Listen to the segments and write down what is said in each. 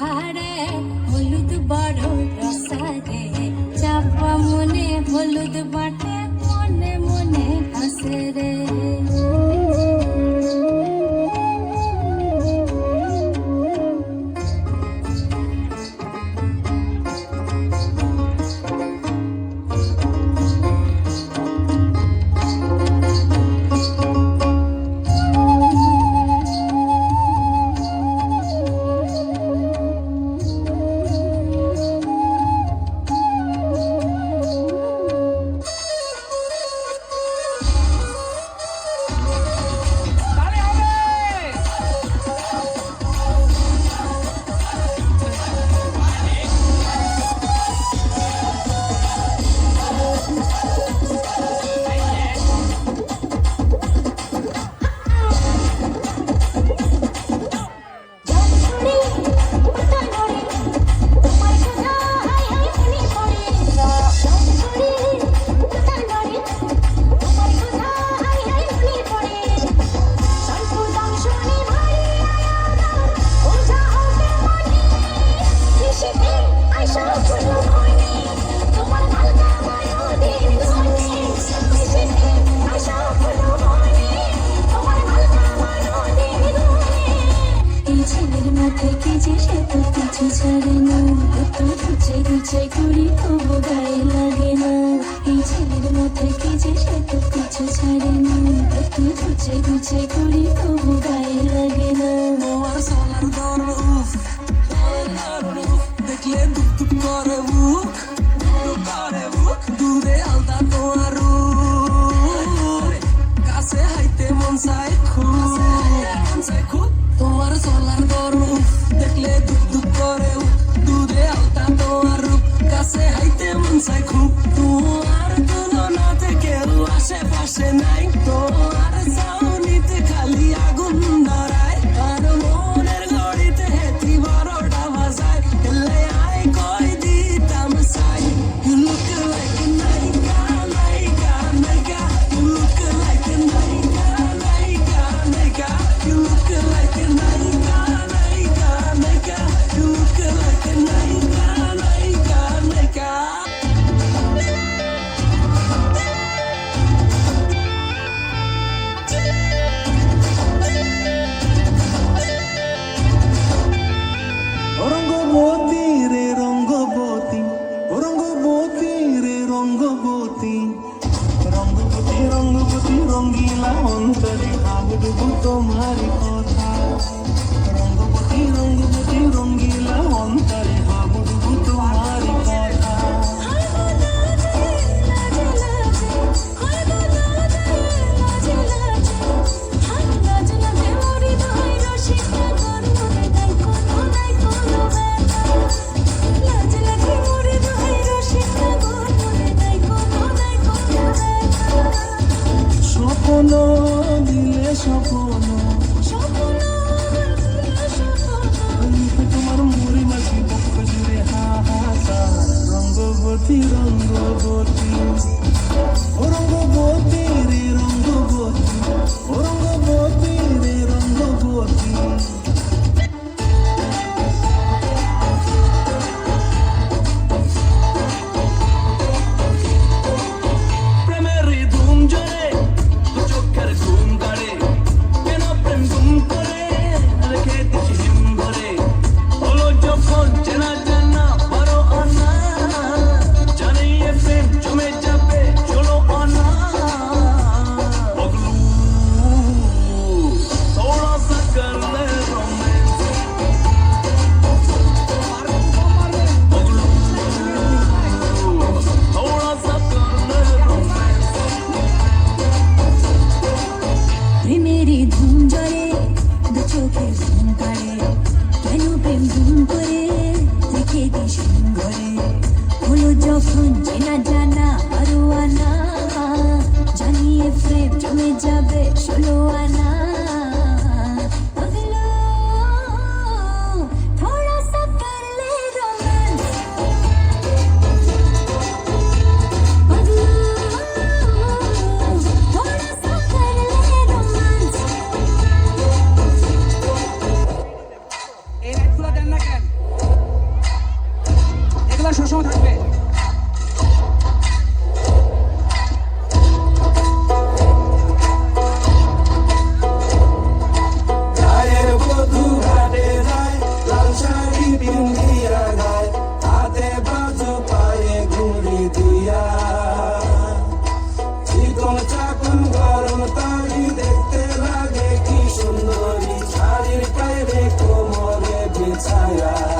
বাহারে হলুদ বড় রসারে চাপা মনে হলুদ বড় মুছে করি তবু গায়ে লাগে না। তোমার সালার দর উফ দেখলে দুপ দুপ করে বুক দূরে আলদা তোমার কাছে হাইতে মন চাই খুব মন চাই খুব। তোমার সালার দর উফ, দেখলে দুপ দুপ করে উফ, দূরে আলদা তোমার কাছে হাইতে মন চাই খুব। তোমারই কথা। রঙ্গপতি রঙ্গপতি রঙ্গিলা অন্তরে বাবুডুবু তোমারই কথা। Oh no স্বপ্ন স্বপ্ন তোমার মুড়ি মাছি বক্ষ জুড়ে হাহাকার রঙ্গবতী। রঙ্গবতী রঙ্গবতী জমে যাবে ষোলো আনা সবসময় থাকবে। tired.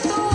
noche